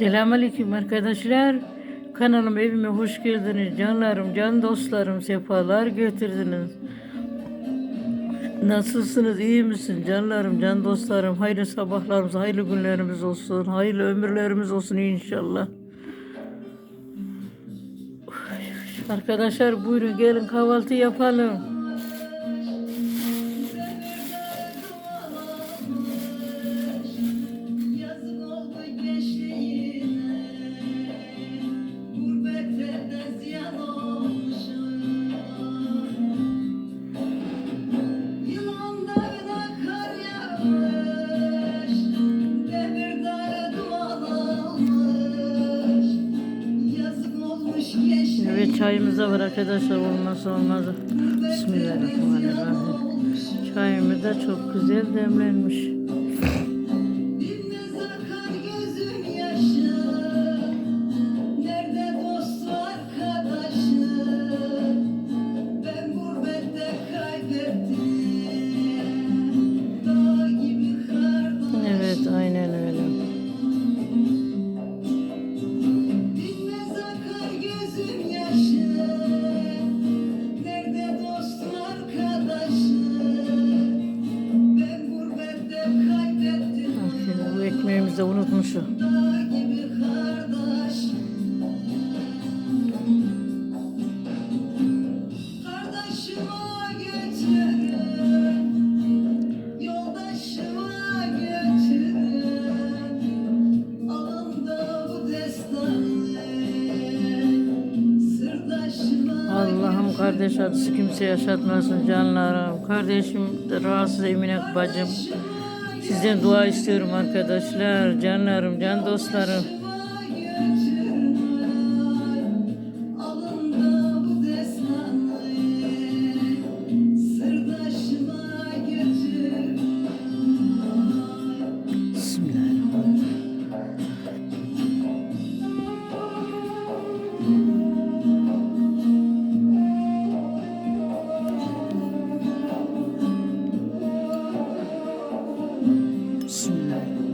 Selamünaleyküm arkadaşlar. Kanalıma evime hoş geldiniz. Canlarım, can dostlarım, sefalar getirdiniz. Nasılsınız, iyi misin? Canlarım, can dostlarım, hayırlı sabahlarımız, hayırlı günlerimiz olsun, hayırlı ömürlerimiz olsun inşallah. Arkadaşlar buyurun gelin kahvaltı yapalım. Gençliğine Evet çayımız da var arkadaşlar olmazsa olmazı. Bismillahirrahmanirrahim. Çayımız da çok güzel demlenmiş. Ekmeğimizi de unutmuşum. Allah'ım kardeş acısı kimse yaşatmasın canlarım. Kardeşim de rahatsız Emine bacım. Sizden dua istiyorum arkadaşlar. Canlarım, can dostlarım. Amen.